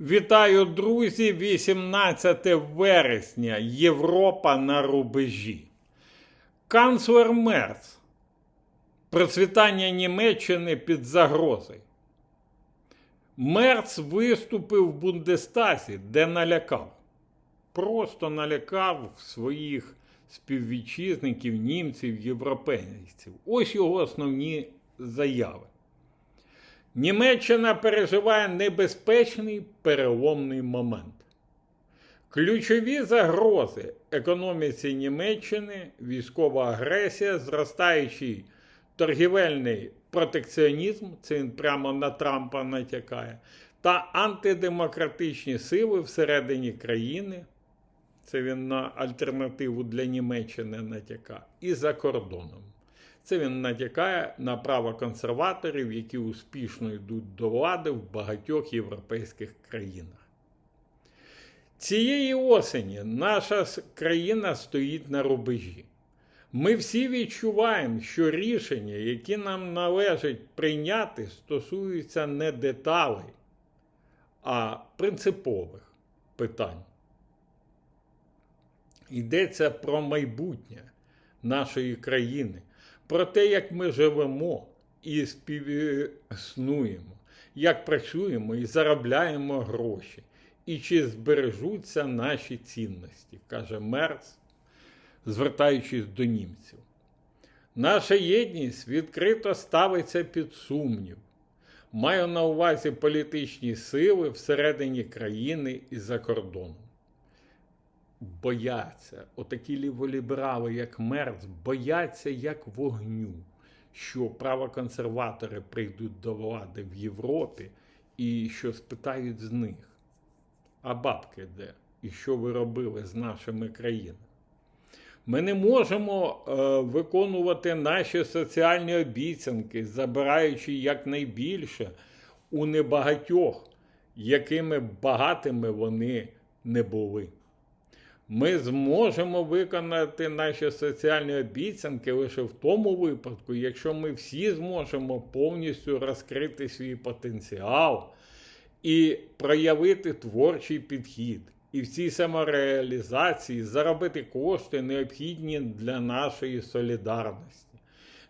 Вітаю, друзі! 18 вересня. Європа на рубежі. Канцлер Мерц. Процвітання Німеччини під загрозою. Мерц виступив в Бундестазі, де налякав. Просто налякав своїх співвітчизників, німців, європейців. Ось його основні заяви. Німеччина переживає небезпечний переломний момент. Ключові загрози економіці Німеччини, військова агресія, зростаючий торгівельний протекціонізм, це він прямо на Трампа натякає, та антидемократичні сили всередині країни, це він на альтернативу для Німеччини натякає, і за кордоном. Це він натякає на право консерваторів, які успішно йдуть до влади в багатьох європейських країнах. Цієї осені наша країна стоїть на рубежі. Ми всі відчуваємо, що рішення, які нам належить прийняти, стосуються не деталей, а принципових питань. Йдеться про майбутнє нашої країни про те, як ми живемо і співіснуємо, як працюємо і заробляємо гроші, і чи збережуться наші цінності, каже Мерц, звертаючись до німців. Наша єдність відкрито ставиться під сумнів. Маю на увазі політичні сили всередині країни і за кордоном бояться, отакі ліволіберали, як Мерц, бояться як вогню, що правоконсерватори прийдуть до влади в Європі і що спитають з них, а бабки де? І що ви робили з нашими країнами? Ми не можемо е, виконувати наші соціальні обіцянки, забираючи якнайбільше у небагатьох, якими багатими вони не були. Ми зможемо виконати наші соціальні обіцянки лише в тому випадку, якщо ми всі зможемо повністю розкрити свій потенціал і проявити творчий підхід. І в цій самореалізації заробити кошти, необхідні для нашої солідарності.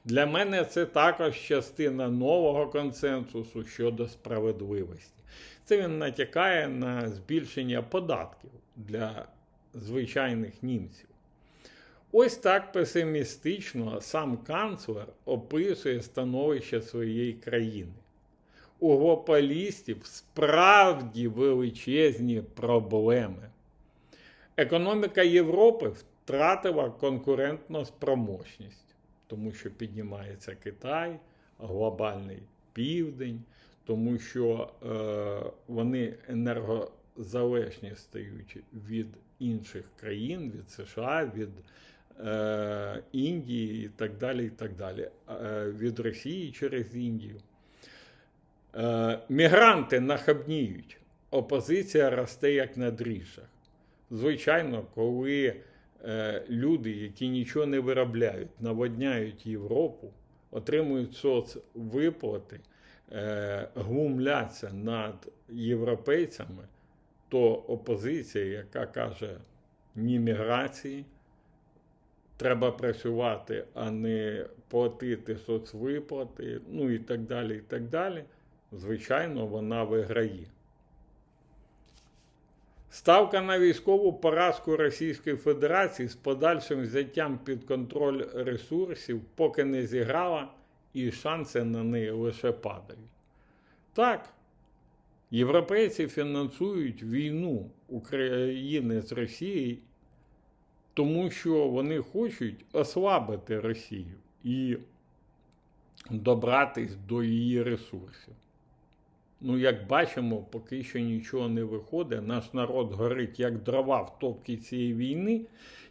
Для мене це також частина нового консенсусу щодо справедливості. Це він натякає на збільшення податків для звичайних німців. Ось так песимістично сам канцлер описує становище своєї країни. У глобалістів справді величезні проблеми. Економіка Європи втратила конкурентну спроможність, тому що піднімається Китай, глобальний південь, тому що е, вони енергозалежні стають від інших країн, від США, від е, Індії і так далі. і так далі, е, Від Росії через Індію. Е, Мігранти нахабніють, опозиція росте як на дріжджах. Звичайно, коли е, люди, які нічого не виробляють, наводняють Європу, отримують соцвиплати, е, глумляться над європейцями то опозиція, яка каже ні міграції, треба працювати, а не платити соцвиплати, ну і так далі, і так далі, звичайно, вона виграє. Ставка на військову поразку Російської Федерації з подальшим взяттям під контроль ресурсів поки не зіграла, і шанси на неї лише падають. Так, Європейці фінансують війну України з Росією, тому що вони хочуть ослабити Росію і добратись до її ресурсів. Ну, як бачимо, поки що нічого не виходить. Наш народ горить як дрова в топці цієї війни,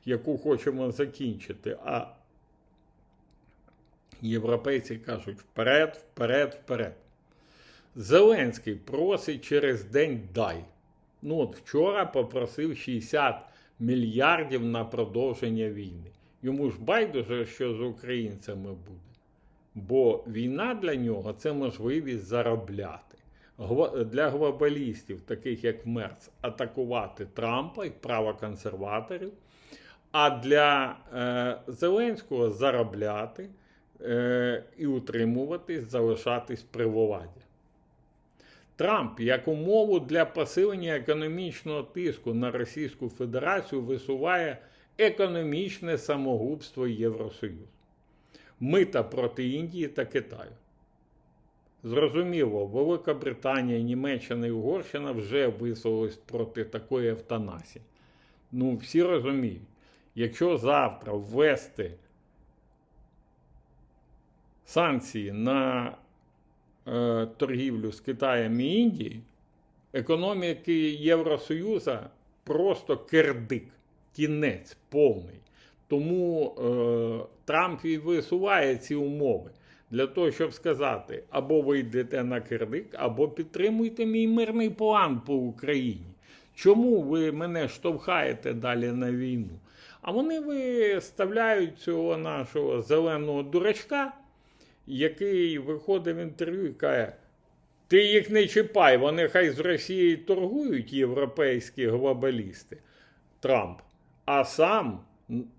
яку хочемо закінчити. А європейці кажуть вперед, вперед, вперед. Зеленський просить через день дай. Ну от вчора попросив 60 мільярдів на продовження війни. Йому ж байдуже, що з українцями буде. Бо війна для нього це можливість заробляти. для глобалістів, таких як Мерц, атакувати Трампа і правоконсерваторів, а для е, Зеленського заробляти е, і утримуватись, залишатись при владі. Трамп як умову для посилення економічного тиску на Російську Федерацію висуває економічне самогубство Євросоюзу, мита проти Індії та Китаю. Зрозуміло, Велика Британія, Німеччина і Угорщина вже висловились проти такої евтанасії. Ну, всі розуміють, якщо завтра ввести санкції на е, торгівлю з Китаєм і Індією, економіки Євросоюзу просто кердик, кінець повний. Тому е, Трамп і висуває ці умови для того, щоб сказати, або ви йдете на кирдик, або підтримуйте мій мирний план по Україні. Чому ви мене штовхаєте далі на війну? А вони виставляють цього нашого зеленого дурачка, який виходить в інтерв'ю і каже: ти їх не чіпай, вони хай з Росією торгують європейські глобалісти Трамп, а сам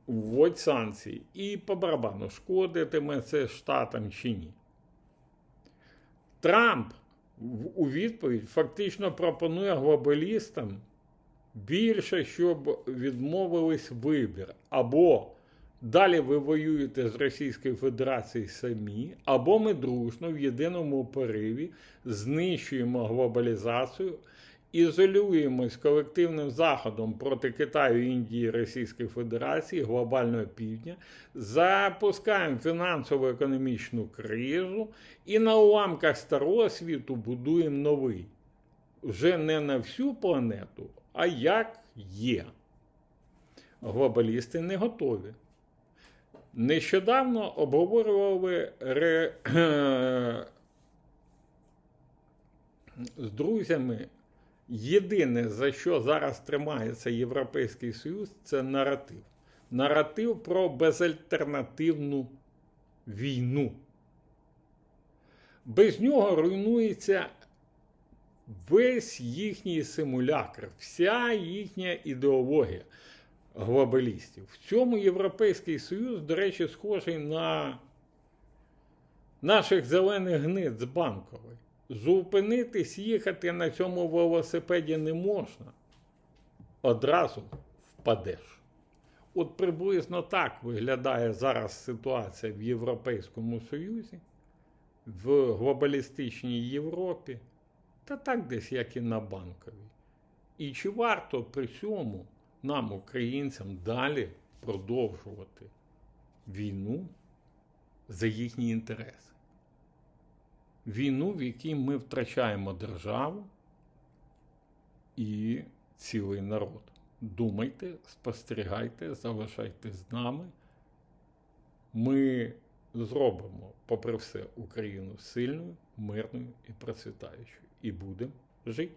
вводь санкції і по барабану шкодитиме це штатам чи ні. Трамп у відповідь фактично пропонує глобалістам більше, щоб відмовились вибір. Або далі ви воюєте з Російською Федерацією самі, або ми дружно в єдиному пориві знищуємо глобалізацію, ізолюємось колективним заходом проти Китаю, Індії, Російської Федерації, глобального півдня, запускаємо фінансово-економічну кризу і на уламках старого світу будуємо новий. Вже не на всю планету, а як є. Глобалісти не готові. Нещодавно обговорювали ре... з друзями. Єдине, за що зараз тримається Європейський Союз, це наратив. Наратив про безальтернативну війну. Без нього руйнується весь їхній симулякр, вся їхня ідеологія глобалістів. В цьому Європейський Союз, до речі, схожий на наших зелених гнид з банкової. Зупинитись, їхати на цьому велосипеді не можна. Одразу впадеш. От приблизно так виглядає зараз ситуація в Європейському Союзі, в глобалістичній Європі, та так десь, як і на банковій. І чи варто при цьому нам, українцям, далі продовжувати війну за їхні інтереси? Війну, в якій ми втрачаємо державу і цілий народ. Думайте, спостерігайте, залишайтесь з нами. Ми зробимо, попри все, Україну сильною, мирною і процвітаючою. І будемо жити.